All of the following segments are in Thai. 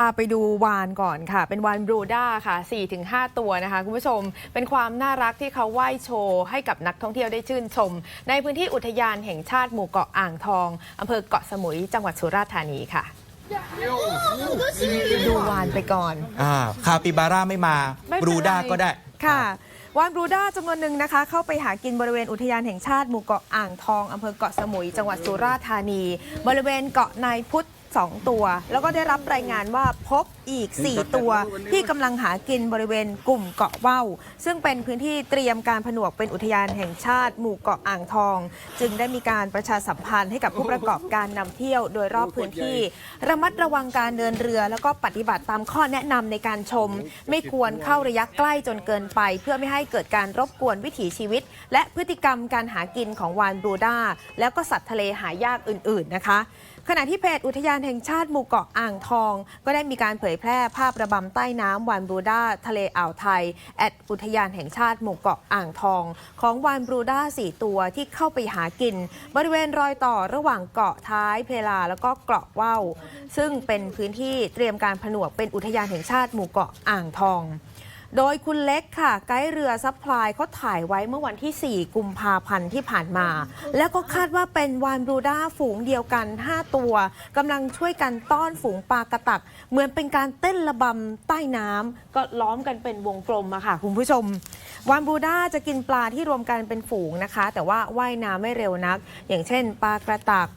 พาไปดูวานก่อนค่ะ เป็นวานบรูด้าค่ะ 4-5 ตัวนะคะ คุณผู้ชม เป็นความน่ารักที่เขาว่ายโชว์ให้กับนักท่องเที่ยวได้ชื่นชม ในพื้นที่อุทยานแห่งชาติหมู่เกาะอ่างทองอำเภอเกาะสมุย จังหวัดสุราษฎร์ธานีค่ะ ดูวานไปก่อน อ่าคาปิบาร่าไม่มาไม่เป็นบรูด้าไรก็ได้ ค่ะ วานบรูด้าจำนวนหนึ่งนะคะ เข้าไปหากินบริเวณอุทยานแห่งชาติหมู่เกาะอ่างทองอำเภอเกาะสมุย จังหวัดสุราษฎร์ธานี บริเวณเกาะนายพุทธ สองตัว แล้วก็ได้รับรายงานว่าพบอีก 4 ตัว ที่กำลังหากินบริเวณกลุ่มเกาะว่าวซึ่งเป็นพื้นที่เตรียมการผนวกเป็นอุทยานแห่งชาติหมู่เกาะอ่างทอง จึงได้มีการประชาสัมพันธ์ให้กับผู้ประกอบการนำเที่ยวโดยรอบพื้นที่ ระมัดระวังการเดินเรือ แล้วก็ปฏิบัติตามข้อแนะนำในการชม ไม่ควรเข้าระยะใกล้จนเกินไป เพื่อไม่ให้เกิดการรบกวนวิถีชีวิต และพฤติกรรมการหากินของวานบรูด้าแล้วก็สัตว์ทะเลหายากอื่น ๆนะคะขณะที่เพจอุทยานแห่งชาติหมู่เกาะอ่างทอง ก็ได้มีการเผยแพร่ภาพระบำใต้น้ำวานบรูด้าทะเลอ่าวไทย แอดอุทยานแห่งชาติหมู่เกาะอ่างทอง ของวานบรูด้าสี่ตัวที่เข้าไปหากิน บริเวณรอยต่อระหว่างเกาะท้ายเพลาแล้วก็เกาะว่าวซึ่งเป็นพื้นที่เตรียมการผนวกเป็นอุทยานแห่งชาติหมู่เกาะอ่างทอง โดยคุณเล็กค่ะ ไกด์เรือซัพพลายเขาถ่ายไว้เมื่อวันที่ 4 กุมภาพันธ์ที่ผ่านมา แล้วก็คาดว่าเป็นวานบรูด้าฝูงเดียวกัน 5 ตัวกำลังช่วยกันต้อนฝูงปลากระตัก เหมือนเป็นการเต้นระบำใต้น้ำก็ล้อมกันเป็นวงกลมอะค่ะ คุณผู้ชมวานบรูด้าจะกินปลาที่รวมกันเป็นฝูงนะคะ แต่ว่าว่ายน้ำไม่เร็วนัก อย่างเช่น ปลากระตัก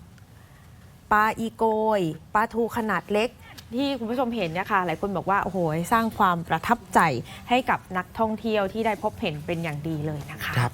ปลาอีโกยปลาทูขนาดเล็ก ที่คุณผู้ชมเห็นเนี่ยค่ะหลายคนบอกว่าโอ้โหสร้างความประทับใจให้กับนักท่องเที่ยวที่ได้พบเห็นเป็นอย่างดีเลยนะคะครับ